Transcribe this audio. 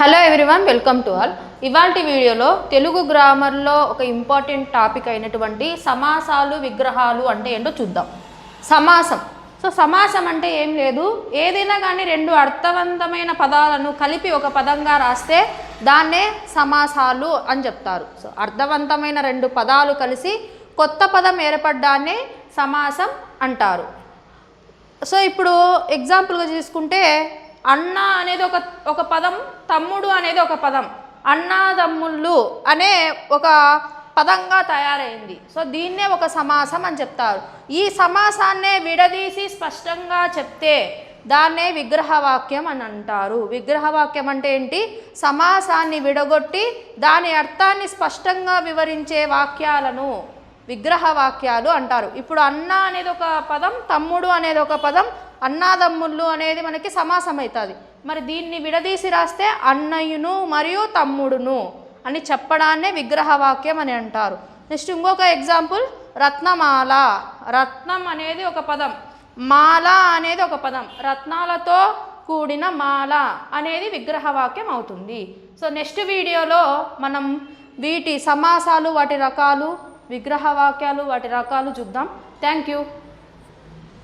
Hello everyone welcome to all ఇవాళ వీడియోలో తెలుగు గ్రామర్లో ఒక ఇంపార్టెంట్ టాపిక్ అయినటువంటి సమాసాలు విగ్రహాలు అంటే ఏంటో చూద్దాం. సమాసం. సో సమాసం అంటే ఏం లేదు. ఏదైనా కానీ రెండు అర్థవంతమైన పదాలను కలిపి ఒక పదంగా రాస్తే దాన్నే సమాసాలు అని చెప్తారు. సో అర్థవంతమైన రెండు పదాలు కలిసి కొత్త పదం ఏర్పడ్డాన్నే సమాసం అంటారు. సో ఇప్పుడు ఎగ్జాంపుల్గా తీసుకుంటే అన్న అనేది ఒక ఒక పదం తమ్ముడు అనేది ఒక పదం. అన్నాదమ్ముళ్ళు అనే ఒక పదంగా తయారైంది. సో దీన్నే ఒక సమాసం అని చెప్తారు. ఈ సమాసాన్నే విడదీసి స్పష్టంగా చెప్తే దాన్నే విగ్రహవాక్యం అని అంటారు. విగ్రహవాక్యం అంటే ఏంటి? సమాసాన్ని విడగొట్టి దాని అర్థాన్ని స్పష్టంగా వివరించే వాక్యాలను విగ్రహ వాక్యాలు అంటారు. ఇప్పుడు అన్న అనేది ఒక పదం తమ్ముడు అనేది ఒక పదం అన్నాదమ్ముళ్ళు అనేది మనకి సమాసం అవుతుంది మరి దీన్ని విడదీసి రాస్తే అన్నయ్యను మరియు తమ్ముడును అని చెప్పడాన్నే విగ్రహ వాక్యం అని అంటారు. నెక్స్ట్ ఇంకొక ఎగ్జాంపుల్ రత్నమాల. రత్నం అనేది ఒక పదం మాల అనేది ఒక పదం రత్నాలతో కూడిన మాల అనేది విగ్రహవాక్యం అవుతుంది. సో నెక్స్ట్ వీడియోలో మనం వీటి సమాసాలు వాటి రకాలు విగ్రహ వాక్యాలు వాటి రకాలు చూద్దాం. Thank you